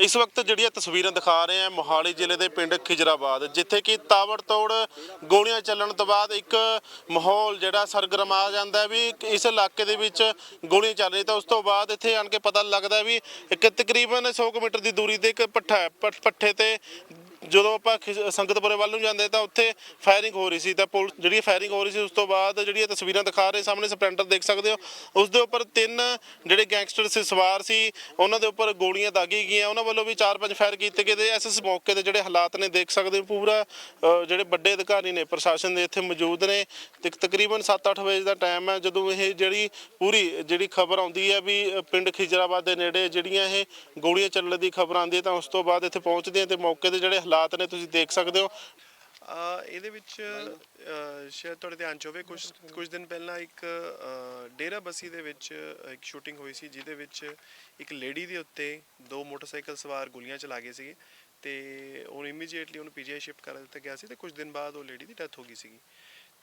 ਇਸ ਵਕਤ ਜਿਹੜੀਆਂ ਤਸਵੀਰਾਂ ਦਿਖਾ ਰਹੇ ਹਾਂ, ਮੋਹਾਲੀ ਜ਼ਿਲ੍ਹੇ ਦੇ ਪਿੰਡ ਖਿਜਰਾਬਾਦ, ਜਿੱਥੇ ਕਿ ਤਾਬੜਤੋੜ ਗੋਲੀਆਂ ਚੱਲਣ ਤੋਂ ਬਾਅਦ ਇੱਕ ਮਾਹੌਲ ਜਿਹੜਾ ਸਰਗਰਮ ਆ ਜਾਂਦਾ ਵੀ ਇਸ ਇਲਾਕੇ ਦੇ ਵਿੱਚ ਗੋਲੀਆਂ ਚੱਲ ਰਹੀ ਤਾਂ ਉਸ ਤੋਂ ਬਾਅਦ ਇੱਥੇ ਆਣ ਕੇ ਪਤਾ ਲੱਗਦਾ ਵੀ ਇੱਕ ਤਕਰੀਬਨ 100 ਕੁ ਮੀਟਰ ਦੀ ਦੂਰੀ ਤੇ ਇੱਕ ਪੱਠਾ ਪ- ਪੱਠੇ ਤੇ ਜਦੋਂ ਆਪਾਂ ਖਿਜ- ਸੰਗਤਪੁਰੇ ਵੱਲ ਨੂੰ ਜਾਂਦੇ ਤਾਂ ਉੱਥੇ ਫਾਇਰਿੰਗ ਹੋ ਰਹੀ ਸੀ, ਤਾਂ ਪੁਲਿਸ ਜਿਹੜੀ ਫਾਇਰਿੰਗ ਹੋ ਰਹੀ ਸੀ ਉਸ ਤੋਂ ਬਾਅਦ ਜਿਹੜੀਆਂ ਤਸਵੀਰਾਂ ਦਿਖਾ ਰਹੇ ਸਾਹਮਣੇ ਸਪਲੈਂਡਰ ਦੇਖ ਸਕਦੇ ਹੋ, ਉਸ ਦੇ ਉੱਪਰ ਤਿੰਨ ਜਿਹੜੇ ਗੈਂਗਸਟਰ ਸੀ, ਸਵਾਰ ਸੀ, ਉਹਨਾਂ ਦੇ ਉੱਪਰ ਗੋਲੀਆਂ ਦਾਗੀ ਗਈਆਂ, ਉਹਨਾਂ ਵੱਲੋਂ ਵੀ ਚਾਰ ਪੰਜ ਫਾਇਰ ਕੀਤੇ ਗਏ ਤੇ ਇਸ ਮੌਕੇ ਤੇ ਜਿਹੜੇ ਹਾਲਾਤ ਨੇ ਦੇਖ ਸਕਦੇ ਹੋ, ਪੂਰਾ ਜਿਹੜੇ ਵੱਡੇ ਅਧਿਕਾਰੀ ਨੇ ਪ੍ਰਸ਼ਾਸਨ ਦੇ ਇੱਥੇ ਮੌਜੂਦ ਨੇ, ਤੇ ਤਕਰੀਬਨ 7-8 ਵਜੇ ਦਾ ਟਾਈਮ ਹੈ, ਜਦੋਂ ਇਹ ਜਿਹੜੀ ਪੂਰੀ, ਜਿਹੜੀ ਖਬਰ ਆਉਂਦੀ ਹੈ ਵੀ ਪਿੰਡ ਖਿਜਰਾਬਾਦ ਦੇ ਨੇੜੇ ਜਿਹੜੀਆਂ ਇਹ ਗੋਲੀਆਂ ਚੱਲਣ ਦੀ ਖਬਰ ਆਉਂਦੀ ਹੈ, ਤਾਂ ਉਸ ਤੋਂ ਬਾਅਦ ਇੱਥੇ ਪਹੁੰਚਦੇ ਆ ਤੇ ਮੌਕੇ ਤੇ ਜਿਹੜੇ ਹਾਲਾਤ ਨੇ ਤੁਸੀਂ ਦੇਖ ਸਕਦੇ ਹੋ। ਅ, ਇਹਦੇ ਵਿੱਚ ਅ, ਸ਼ਾਇਦ ਤੁਹਾਡੇ ਧਿਆਨ ਚ ਹੋਵੇ ਕੁਝ ਕੁਝ ਦਿਨ ਪਹਿਲਾਂ ਇੱਕ ਡੇਰਾ ਬਸੀ ਦੇ ਵਿੱਚ ਇੱਕ ਸ਼ੂਟਿੰਗ ਹੋਈ ਸੀ ਜਿਹਦੇ ਵਿੱਚ ਇੱਕ ਲੇਡੀ ਦੇ ਉੱਤੇ ਦੋ ਮੋਟਰਸਾਈਕਲ ਸਵਾਰ ਗੋਲੀਆਂ ਚਲਾ ਗਏ ਸੀਗੇ ਤੇ ਉਹ ਇਮੀਡੀਏਟਲੀ ਉਹਨੂੰ ਪੀਜੀਆਈ ਸ਼ਿਫਟ ਕਰ ਦਿੱਤਾ ਗਿਆ ਸੀ ਤੇ ਕੁਝ ਦਿਨ ਬਾਅਦ ਉਹ ਲੇਡੀ ਦੀ ਡੈਥ ਹੋ ਗਈ ਸੀਗੀ।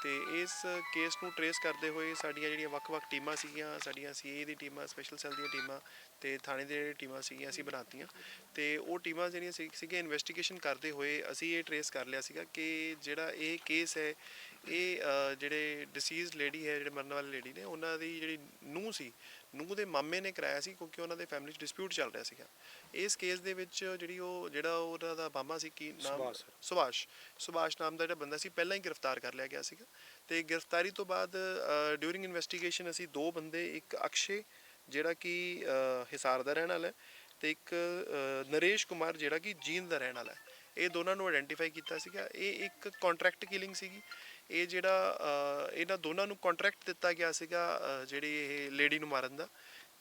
ਤੇ ਇਸ ਕੇਸ ਨੂੰ ਟਰੇਸ ਕਰਦੇ ਹੋਏ ਸਾਡੀਆਂ ਜਿਹੜੀਆਂ ਵੱਖ-ਵੱਖ ਟੀਮਾਂ ਸੀਗੀਆਂ, ਸਾਡੀਆਂ ਸੀਏ ਦੀ ਟੀਮਾਂ ਸਪੈਸ਼ਲ ਸੈੱਲ ਦੀਆਂ ਟੀਮਾਂ ਤੇ ਥਾਣੇ ਦੇ ਜਿਹੜੇ ਟੀਮਾਂ ਸੀਗੀਆਂ ਅਸੀਂ ਬਣਾਤੀਆਂ। ਤੇ ਉਹ ਟੀਮਾਂ ਜਿਹੜੀਆਂ ਸੀ- ਸੀਗੀਆਂ ਇਨਵੈਸਟੀਗੇਸ਼ਨ ਕਰਦੇ ਹੋਏ ਅਸੀਂ ਇਹ ਟਰੇਸ ਕਰ ਲਿਆ ਸੀਗਾ ਕਿ ਜਿਹੜਾ ਇਹ ਕੇਸ ਹੈ ਇਹ ਜਿਹੜੇ ਡਿਸੀਜ਼ਡ ਲੇਡੀ ਹੈ ਜਿਹੜੇ ਮਰਨ ਵਾਲੀ ਲੇਡੀ ਨੇ ਉਹਨਾਂ ਦੀ ਜਿਹੜੀ ਨੂੰਹ ਸੀ ਨੂੰਹ ਦੇ ਮਾਮੇ ਨੇ ਕਰਾਇਆ ਸੀ ਕਿਉਂਕਿ ਉਹਨਾਂ ਦੇ ਫੈਮਿਲੀ 'ਚ ਡਿਸਪਿਊਟ ਚੱਲ ਰਿਹਾ ਸੀਗਾ। ਇਸ ਕੇਸ ਦੇ ਵਿੱਚ ਜਿਹੜੀ ਉਹ ਜਿਹੜਾ ਉਹਨਾਂ ਦਾ ਮਾਮਾ ਸੀ ਕੀ ਨਾਮ? ਸੁਭਾਸ਼ ਸੁਭਾਸ਼। ਨਾਮ ਦਾ ਜਿਹੜਾ ਬੰਦਾ ਸੀ ਪਹਿਲਾਂ ਹੀ ਗ੍ਰਿਫਤਾਰ ਕਰ ਲਿਆ ਗਿਆ ਸੀਗਾ। ਤੇ ਗ੍ਰਿਫਤਾਰੀ ਤੋਂ ਬਾਅਦ ਡਿਊਰਿੰਗ ਇਨਵੈਸਟੀਗੇਸ਼ਨ ਅਸੀਂ ਦੋ ਬੰਦੇ ਇੱਕ ਅਕਸ਼ੇ ਜਿਹੜਾ ਕਿ ਹਿਸਾਰ ਦਾ ਰਹਿਣ ਵਾਲਾ ਹੈ ਤੇ ਇੱਕ ਨਰੇਸ਼ ਕੁਮਾਰ ਜਿਹੜਾ ਕਿ ਜੀਂਦ ਦਾ ਰਹਿਣ ਵਾਲਾ ਹੈ। ਇਹ ਦੋਨਾਂ ਨੂੰ ਆਇਡੈਂਟੀਫਾਈ ਕੀਤਾ ਸੀਗਾ। ਇਹ ਇੱਕ ਕੰਟਰੈਕਟ ਕਿਲਿੰਗ ਸੀਗੀ। ਇਹ ਜਿਹੜਾ ਇਹਨਾਂ ਦੋਨਾਂ ਨੂੰ ਕੰਟਰੈਕਟ ਦਿੱਤਾ ਗਿਆ ਸੀਗਾ ਜਿਹੜੀ ਇਹ ਲੇਡੀ ਨੂੰ ਮਾਰਨ ਦਾ।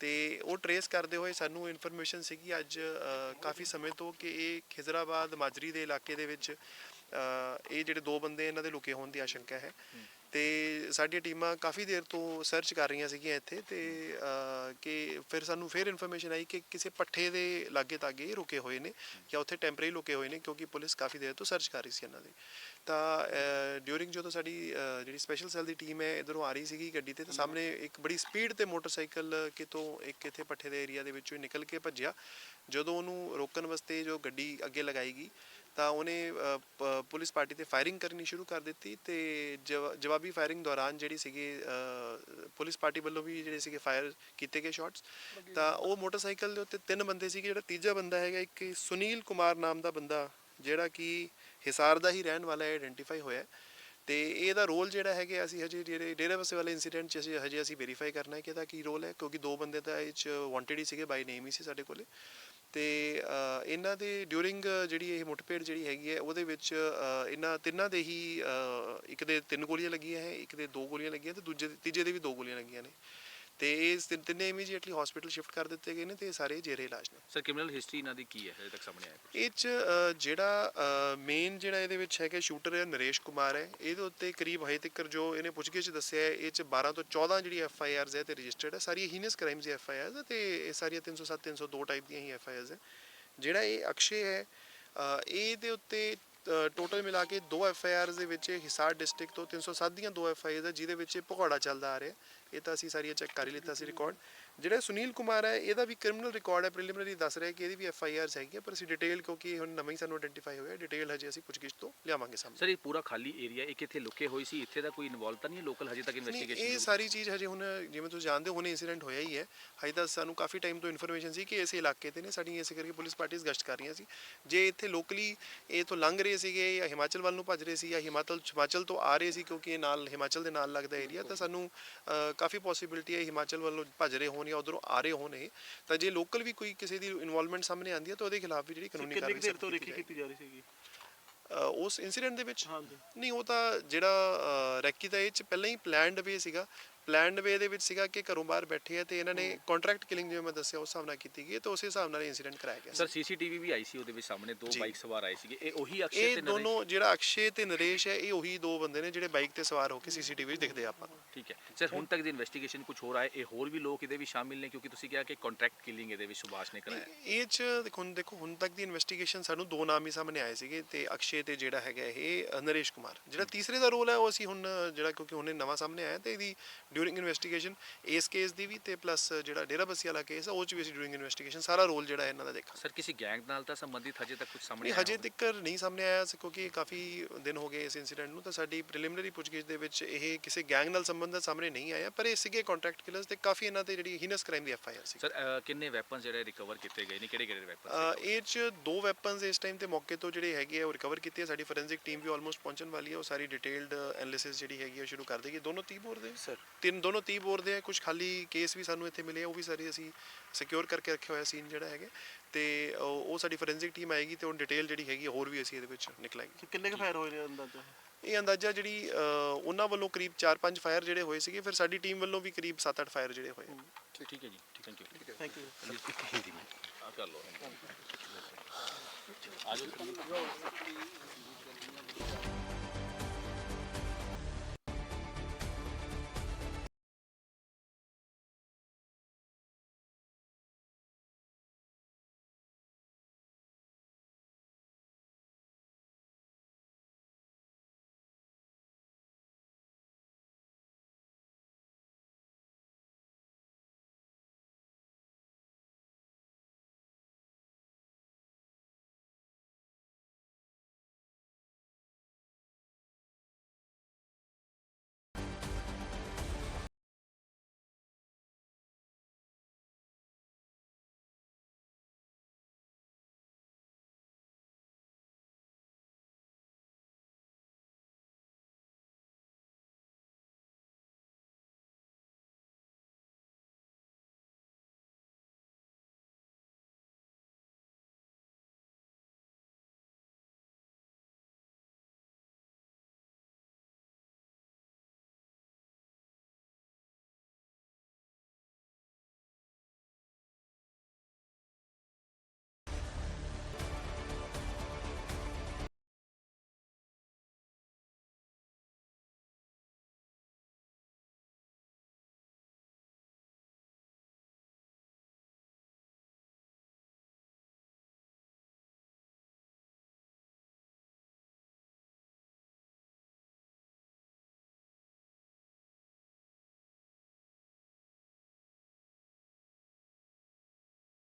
ਤੇ ਉਹ ਟਰੇਸ ਕਰਦੇ ਹੋਏ ਸਾਨੂੰ ਇਨਫੋਰਮੇਸ਼ਨ ਸੀਗੀ ਅੱਜ ਕਾਫੀ ਸਮੇਂ ਤੋਂ ਕਿ ਇਹ ਖਿਜ਼ਰਾਬਾਦ, ਮਾਜਰੀ ਦੇ ਇਲਾਕੇ ਦੇ ਵਿੱਚ ਇਹ ਜਿਹੜੇ ਦੋ ਬੰਦੇ ਇਹਨਾਂ ਦੇ ਲੁਕੇ ਹੋਣ ਦੀ ਆਸ਼ੰਕਾ ਹੈ। ਤੇ ਸਾਡੀਆਂ ਟੀਮਾਂ ਕਾਫੀ ਦੇਰ ਤੋਂ ਸਰਚ ਕਰ ਰਹੀਆਂ ਸੀਗੀਆਂ ਇੱਥੇ ਤੇ ਕਿ ਫਿਰ ਸਾਨੂੰ ਫਿਰ ਇਨਫੋਰਮੇਸ਼ਨ ਆਈ ਕਿ ਕਿਸੇ ਪੱਠੇ ਦੇ ਲਾਗੇ ਤਾਗੇ ਇਹ ਰੁਕੇ ਹੋਏ ਨੇ ਜਾਂ ਉੱਥੇ ਟੈਂਪਰੇਰੀ ਲੁਕੇ ਹੋਏ ਨੇ ਕਿਉਂਕਿ ਪੁਲਿਸ ਕਾਫੀ ਦੇਰ ਤੋਂ ਸਰਚ ਕਰ ਰਹੀ ਸੀ ਇਹਨਾਂ ਦੀ। ਤਾਂ ਡਿਊਰਿੰਗ ਜਦੋਂ ਸਾਡੀ ਜਿਹੜੀ ਸਪੈਸ਼ਲ ਸੈੱਲ ਦੀ ਟੀਮ ਹੈ ਇਧਰੋਂ ਆ ਰਹੀ ਸੀਗੀ ਗੱਡੀ ਤੇ ਤਾਂ ਸਾਹਮਣੇ ਇੱਕ ਬੜੀ ਸਪੀਡ ਤੇ ਮੋਟਰਸਾਈਕਲ ਕਿਤੋਂ ਇੱਕ ਇੱਥੇ ਪੱਠੇ ਦੇ ਏਰੀਆ ਦੇ ਵਿੱਚੋਂ ਨਿਕਲ ਕੇ ਭੱਜਿਆ। ਜਦੋਂ ਉਹਨੂੰ ਰੋਕਣ ਵਾਸਤੇ ਜੋ ਗੱਡੀ ਅੱਗੇ ਲਗਾਈ ਗਈ ਤਾਂ ਉਹਨੇ ਪੁਲਿਸ ਪਾਰਟੀ ਤੇ ਫਾਇਰਿੰਗ ਕਰਨੀ ਸ਼ੁਰੂ ਕਰ ਦਿੱਤੀ ਤੇ ਜਵਾ- ਜਵਾਬੀ ਫਾਇਰਿੰਗ ਦੌਰਾਨ ਜਿਹੜੀ ਸੀਗੀ ਪੁਲਿਸ ਪਾਰਟੀ ਵੱਲੋਂ ਵੀ ਜਿਹੜੇ ਸੀਗੇ ਫਾਇਰ ਕੀਤੇ ਗਏ ਸ਼ਾਟਸ ਤਾਂ ਉਹ ਮੋਟਰਸਾਈਕਲ ਦੇ ਉੱਤੇ ਤਿੰਨ ਬੰਦੇ ਸੀਗੇ ਜਿਹੜਾ ਤੀਜਾ ਬੰਦਾ ਹੈਗਾ ਇੱਕ ਸੁਨੀਲ ਕੁਮਾਰ ਨਾਮ ਦਾ ਬੰਦਾ ਜਿਹੜਾ ਕਿ ਹਿਸਾਰ ਦਾ ਹੀ ਰਹਿਣ ਵਾਲਾ ਹੈ ਆਇਡੈਂਟੀਫਾਈ ਹੋਇਆ ਹੈ। ਤੇ ਇਹਦਾ ਰੋਲ ਜਿਹੜਾ ਹੈਗਾ ਅਸੀਂ ਹਜੇ ਜਿਹੜੇ ਡੇਰਾ ਬਸੇ ਵਾਲੇ ਇਨਸੀਡੈਂਟ 'ਚ ਅਸੀਂ ਹਜੇ ਅਸੀਂ ਵੈਰੀਫਾਈ ਕਰਨਾ ਹੈ ਕਿ ਇਹਦਾ ਕੀ ਰੋਲ ਹੈ ਕਿਉਂਕਿ ਦੋ ਬੰਦੇ ਤਾਂ ਇਹ 'ਚ ਵਾਂਟਡ ਹੀ ਸੀਗੇ ਬਾਈ ਨੇਮ ਹੀ ਸੀ ਸਾਡੇ ਕੋਲੇ ਤੇ ਇਹਨਾਂ ਦੇ ਡਿਊਰਿੰਗ ਜਿਹੜੀ ਇਹ ਮੁੱਠਭੇੜ ਜਿਹੜੀ ਹੈਗੀ ਹੈ, ਉਹਦੇ ਵਿੱਚ ਇਹਨਾਂ ਤਿੰਨਾਂ ਦੇ ਹੀ ਇੱਕ ਦੇ ਤਿੰਨ ਗੋਲੀਆਂ ਲੱਗੀਆਂ ਹੈ, ਇੱਕ ਦੇ ਦੋ ਗੋਲੀਆਂ ਲੱਗੀਆਂ ਤੇ ਦੂਜੇ ਦੇ- ਤੀਜੇ ਦੇ ਵੀ ਦੋ ਗੋਲੀਆਂ ਲੱਗੀਆਂ ਨੇ। ਤੇ ਇਹ ਤਿੰਨ- ਤਿੰਨੇ ਇਮੀਡੀਏਟਲੀ ਹਸਪੀਟਲ ਸ਼ਿਫਟ ਕਰ ਦਿੱਤੇ ਗਏ ਨੇ ਤੇ ਇਹ ਸਾਰੇ ਜੇਰੇ ਇਲਾਜ ਨੇ। ਸਰ ਕ੍ਰਿਮੀਨਲ ਹਿਸਟਰੀ ਇਹਨਾਂ ਦੀ ਕੀ ਹੈ? ਹਜੇ ਤੱਕ ਸਾਹਮਣੇ ਆਇਆ ਕੁਛ? ਇਹ ਚ ਅ, ਜਿਹੜਾ ਮੇਨ ਜਿਹੜਾ ਇਹਦੇ ਵਿੱਚ ਹੈਗਾ ਸ਼ੂਟਰ ਹੈ ਨਰੇਸ਼ ਕੁਮਾਰ ਹੈ। ਇਹਦੇ ਉੱਤੇ ਕਰੀਬ ਹਜੇ ਤੱਕ ਜੋ ਇਹਨੇ ਪੁੱਛਗਿੱਛ ਦੱਸਿਆ ਹੈ ਇਹ ਚ 12 ਤੋਂ 14 ਜਿਹੜੀ ਐਫ ਆਈ ਆਰਸ ਹੈ ਤੇ ਰਜਿਸਟਰਡ ਹੈ। ਸਾਰੀਆਂ ਹੀਨਸ ਕ੍ਰਾਈਮਸ ਦੀ ਐਫ ਆਈ ਆਰਸ ਹੈ ਤੇ ਇਹ ਸਾਰੀਆਂ 307 302 ਟਾਈਪ ਦੀਆਂ ਹੀ ਐਫ ਆਈ ਆਰਸ ਹੈ। ਜਿਹੜਾ ਇਹ ਅਕਸ਼ੇ ਹੈ ਅ, ਇਹਦੇ ਉੱਤੇ ਟੋਟਲ ਮਿਲਾ ਕੇ ਦੋ ਐਫ ਆਈ ਆਰਸ ਦੇ ਵਿੱਚ ਹਿਸਾਰ ਡਿਸਟ੍ਰਿਕਟ ਤੋਂ 307 ਦੀਆਂ ਦੋ ਐਫ ਆਈ ਆਰਸ ਹੈ ਜਿਹਦੇ ਵਿੱਚ ਇਹ ਭਗੌੜਾ ਚੱਲਦਾ ਆ ਰਿਹਾ ਇਹ ਤਾਂ ਅਸੀਂ ਸਾਰੀਆਂ ਚੈੱਕ ਕਰ ਹੀ ਲਿੱਤਾ ਸੀ ਰਿਕਾਰਡ ਜਿਹੜਾ ਸੁਨੀਲ ਕੁਮਾਰ ਹੈ ਇਹਦਾ ਵੀ ਕ੍ਰਿਮੀਨਲ ਰਿਕਾਰਡ ਹੈ ਪ੍ਰੀਲਿਮਿਨਰੀ ਦੱਸ ਰਿਹਾ ਕਿ ਇਹਦੀ ਵੀ ਐਫ ਆਈ ਆਰਸ ਹੈਗੀ ਹੈ ਪਰ ਅਸੀਂ ਡਿਟੇਲ ਕਿਉਂਕਿ ਹੁਣ ਨਵਾਂ ਹੀ ਸਾਨੂੰ ਆਇਡੈਂਟੀਫਾਈ ਹੋਇਆ ਡਿਟੇਲ ਹਜੇ ਅਸੀਂ ਪੁੱਛਗਿੱਛ ਤੋਂ ਲਿਆਵਾਂਗੇ ਸਾਹਮਣੇ। ਸਰ ਇਹ ਪੂਰਾ ਖਾਲੀ ਏਰੀਆ ਇਹ ਕਿੱਥੇ ਲੁਕੇ ਹੋਈ ਸੀ ਇੱਥੇ ਦਾ ਕੋਈ ਇਨਵੋਲਵ ਤਾਂ ਨਹੀਂ ਲੋਕਲ ਹਜੇ ਤੱਕ ਨਹੀਂ, ਇਹ ਇਨਵੈਸਟੀਗੇਸ਼ਨ ਸਾਰੀ ਚੀਜ਼ ਹਜੇ ਹੁਣ ਜਿਵੇਂ ਤੁਸੀਂ ਜਾਣਦੇ ਹੋ ਹੁਣੇ ਇਨਸੀਡੈਂਟ ਹੋਇਆ ਹੀ ਹੈ। ਹਜੇ ਤਾਂ ਸਾਨੂੰ ਕਾਫੀ ਟਾਈਮ ਤੋਂ ਇਨਫੋਰਮੇਸ਼ਨ ਸੀ ਕਿ ਇਸ ਇਲਾਕੇ ਤੇ ਨੇ ਸਾਡੀਆਂ ਇਸੇ ਕਰਕੇ ਪੁਲਿਸ ਪਾਰਟੀਆਂ ਗਸ਼ਤ ਕਰ ਰਹੀਆਂ ਸੀ। ਜੇ ਇੱਥੇ ਲੋਕਲੀ ਇਹ ਤੋਂ ਲੰਘ ਰਹੇ ਸੀਗੇ ਜਾਂ ਹਿਮਾਚਲ ਵੱਲ ਨੂੰ ਭੱਜ ਰਹੇ ਸੀ ਜਾਂ ਹਿਮਾਚਲ ਹਿਮਾਚਲ ਤੋਂ ਆ ਰਹੇ ਸੀ ਕਿਉਂਕਿ ਇਹ ਨਾਲ ਹਿਮਾਚਲ ਦੇ ਨਾਲ ਲੱਗਦਾ ਏਰੀਆ ਤਾਂ ਸਾਨੂੰ ਕਾਫੀ ਪੋਸਿਬਿਲਿਟੀ ਹੈ ਹਿਮਾਚਲ ਵੱਲੋਂ ਭੱਜ ਰਹੇ ਹੋਣ ਜਾਂ ਉਧਰੋਂ ਆ ਰਹੇ ਹੋਣ ਇਹ ਤਾਂ ਜੇ ਲੋਕਲ ਵੀ ਕੋਈ ਕਿਸੇ ਦੀ ਇਨਵੋਲਵਮੈਂਟ ਸਾਹਮਣੇ ਆਉਂਦੀ ਹੈ ਤਾਂ ਉਹਦੇ ਖਿਲਾਫ ਵੀ ਜਿਹੜੀ ਕਾਨੂੰਨੀ ਕਿੰਨੀ ਕਾਰਵਾਈ ਦੇਰ ਤੋਂ ਕੀਤੀ ਜਾ ਰਹੀ ਸੀਗੀ? ਉਸ ਇਨਸੀਡੈਂਟ ਦੇ ਵਿੱਚ ਹਾਂਜੀ। ਨਹੀਂ ਉਹ ਤਾਂ ਜਿਹੜਾ ਰੈਕੀ ਦਾ ਇਹ ਚ ਪਹਿਲਾਂ ਹੀ ਪਲਾਨਡ ਵੇ ਸੀਗਾ ਪਲਾਨਡ ਵੇ ਦੇ ਵਿੱਚ ਸੀਗਾ ਕਿ ਘਰੋਂ ਬਾਹਰ ਬੈਠੇ ਆ ਤੇ ਇਹਨਾਂ ਨੇ ਕੰਟਰੈਕਟ ਕਿਲਿੰਗ ਜਿਵੇਂ ਮੈਂ ਦੱਸਿਆ ਉਸ ਹਿਸਾਬ ਨਾਲ ਕੀਤੀ ਗਈ ਹੈ ਤੇ ਉਸੇ ਹਿਸਾਬ ਨਾਲ ਇਨਸੀਡੈਂਟ ਕਰਾਇਆ ਗਿਆ ਸਰ ਸੀਸੀਟੀਵੀ ਵੀ ਆਈ ਸੀ ਉਹਦੇ ਵਿੱਚ ਸਾਹਮਣੇ ਦੋ। ਬਾਈਕ ਸਵਾਰ ਆਏ ਸੀਗੇ। ਇਹ ਉਹੀ ਅਕਸ਼ੇ ਇਹ ਤੇ ਨਰੇਸ਼? ਦੋਨੋਂ ਜਿਹੜਾ ਅਕਸ਼ੇ ਤੇ ਨਰੇਸ਼ ਹੈ ਇਹ ਉਹੀ ਦੋ ਬੰਦੇ ਨੇ ਜਿਹੜੇ ਬਾਈਕ ਤੇ ਸਵਾਰ ਹੋ ਕੇ ਸੀਸੀਟੀਵੀ ਵਿੱਚ ਦਿਖਦੇ ਆ ਆਪਾਂ ਨੂੰ। ਠੀਕ ਹੈ। ਸਰ ਹੁਣ ਤੱਕ ਦੀ ਇਨਵੈਸਟੀਗੇਸ਼ਨ ਕੁਝ ਹੋਰ ਆਏ? ਇਹ ਹੋਰ ਵੀ ਲੋਕ ਇਹਦੇ ਵਿੱਚ ਸ਼ਾਮਿਲ ਨੇ ਕਿਉਂਕਿ ਤੁਸੀਂ ਕਿਹਾ ਕਿ ਕੰਟਰੈਕਟ ਕਿਲਿੰਗ ਇਹਦੇ ਵਿੱਚ ਸੁਭਾਸ਼ ਨੇ ਕਰਾਇਆ। ਇਹ ਚ ਦੇਖੋ ਹੁਣ ਦੇਖੋ ਹੁਣ ਤੱਕ ਦੀ ਇਨਵੈਸਟੀਗੇਸ਼ਨ ਸਾਨੂੰ ਦੋ ਨਾਮ ਹੀ ਸਾਹਮਣੇ ਆਏ ਸੀਗੇ ਤੇ ਅਕਸ਼ੇ ਤੇ ਜਿਹੜਾ ਹੈਗਾ ਇਹ ਨਰੇਸ਼ ਕੁਮਾਰ। ਜਿਹੜਾ ਤੀਸਰੇ ਦਾ ਰੋਲ ਹੈ ਉਹ ਅਸੀਂ ਹੁਣ ਜਿਹੜਾ ਕਿਉਂਕਿ ਹੁਣੇ ਨਵਾਂ ਸਾਹਮਣੇ ਆਇਆ ਤੇ ਇਹਦੀ ਡਿਊਰਿੰਗ ਇਨਵੈਸਟੀਗੇਸ਼ਨ ਇਸ ਕੇਸ ਦੀ ਵੀ ਤੇ ਪਲੱਸ ਜਿਹੜਾ ਡੇਰਾ ਬੱਸੀ ਵਾਲਾ ਕੇਸ ਆ ਉਹ ਚ ਵੀ ਅਸੀਂ ਡਿਊਰਿੰਗ ਇਨਵੈਸਟੀਗੇਸ਼ਨ ਸਾਰਾ ਰੋਲ ਜਿਹੜਾ ਇਹਨਾਂ ਦਾ ਦੇਖਾਂ ਸਰ ਕਿਸੇ ਗੈਂਗ ਨਾਲ ਤਾਂ ਸੰਬੰਧਿਤ ਹਜੇ ਤੱਕ ਕੁਝ ਸਾਹਮਣੇ ਨਹੀਂ ਆਇਆ ਹਜੇ? ਤੱਕ ਨਹੀਂ ਸਾਹਮਣੇ ਆਇਆ ਸੀ ਕਿਉਂਕਿ ਕਾਫੀ ਦਿਨ ਹੋ ਗਏ ਇਸ ਇਨਸੀਡੈਂਟ ਨੂੰ ਤਾਂ ਸਾਡੀ ਪ੍ਰੀਲਿਮਿਨਰੀ ਪੁੱਛਗਿੱਛ ਦੇ ਵਿੱਚ ਇਹ ਕਿਸੇ ਗੈਂਗ ਨਾਲ ਸੰਬੰਧਿਤ ਸਾਹਮਣੇ ਨਹੀਂ ਆਇਆ ਪਰ ਇਹ ਸੀਗੇ ਕੰਟਰੈਕਟ ਕਿਲਰਸ ਤੇ ਕਾਫੀ ਇਹਨਾਂ ਤੇ ਜਿਹੜੀ ਹੀਨਸ ਕ੍ਰਾਈਮ ਦੀ ਐਫ ਆਈ ਆਰ ਸੀ। ਸਰ ਕਿੰਨੇ ਵੈਪਨਸ ਜਿਹੜੇ ਰਿਕਵਰ ਕੀਤੇ ਗਏ ਨੇ? ਕਿਹੜੇ ਕਿਹੜੇ ਵੈਪਨਸ ਇਹ ਚ ਦੋ ਵੈਪਨਸ ਇਸ ਟਾਈਮ ਤੇ ਮੌਕੇ ਤੋਂ ਜਿਹੜੇ ਹੈਗੇ ਆ ਉਹ ਰਿਕਵਰ ਕੀਤੇ ਆ। ਸਾਡੀ ਫੋਰੈਂਸਿਕ ਟੀਮ ਵੀ ਆਲਮੋਸਟ ਪਹੁੰਚਣ ਵਾਲੀ ਹੈ ਉਹ ਸਾਰੀ ਡਿਟੇਲਡ ਐਨਾਲਿਸਿਸ ਜਿਹੜੀ ਹੈਗੀ ਆ ਉਹ ਸ਼ੁਰੂ ਕਰ ਦੇਗੀ। ਦੋਨੋਂ 30 ਬੋਰ ਦੇ? ਸਰ ਤਿੰਨ ਦੋਨੋਂ 30 ਬੋਰ ਦੇ ਆ ਕੁਝ ਖਾਲੀ ਕੇਸ ਵੀ ਸਾਨੂੰ ਇੱਥੇ ਮਿਲੇ ਆ ਉਹ ਵੀ ਸਾਰੇ ਅਸੀਂ ਸਿਕਿਉਰ ਕਰਕੇ ਰੱਖਿਆ ਹੋਇਆ ਸੀਨ ਜਿਹੜਾ ਹੈਗਾ। ਤੇ ਉਹ ਸਾਡੀ ਫੋਰੈਂਸਿਕ ਟੀਮ ਆਏਗੀ ਤੇ ਉਹ ਡਿਟੇਲ ਜਿਹੜੀ ਹੈਗੀ ਹੋਰ ਵੀ ਅਸੀਂ ਇਹਦੇ ਵਿੱਚ ਨਿਕਲਾਂਗੇ। ਕਿੰਨੇ ਕੁ ਫਾਇਰ ਹੋਏ ਨੇ ਅੰਦਾਜ਼ਾ? ਇਹ ਅੰਦਾਜ਼ਾ ਜਿਹੜੀ ਉਹਨਾਂ ਵੱਲੋਂ ਕਰੀਬ 4-5 ਫਾਇਰ ਜਿਹੜੇ ਹੋਏ ਸੀਗੇ ਫਿਰ ਸਾਡੀ ਟੀਮ ਵੱਲੋਂ ਵੀ ਕਰੀਬ 7-8 ਫਾਇਰ ਜਿਹੜੇ ਹੋਏ। ਠੀਕ ਹੈ ਜੀ ਥੈਂਕ ਯੂ ਥੈਂਕ ਯੂ ਆ ਕਰ ਲਓ ਆ ਜਾਓ।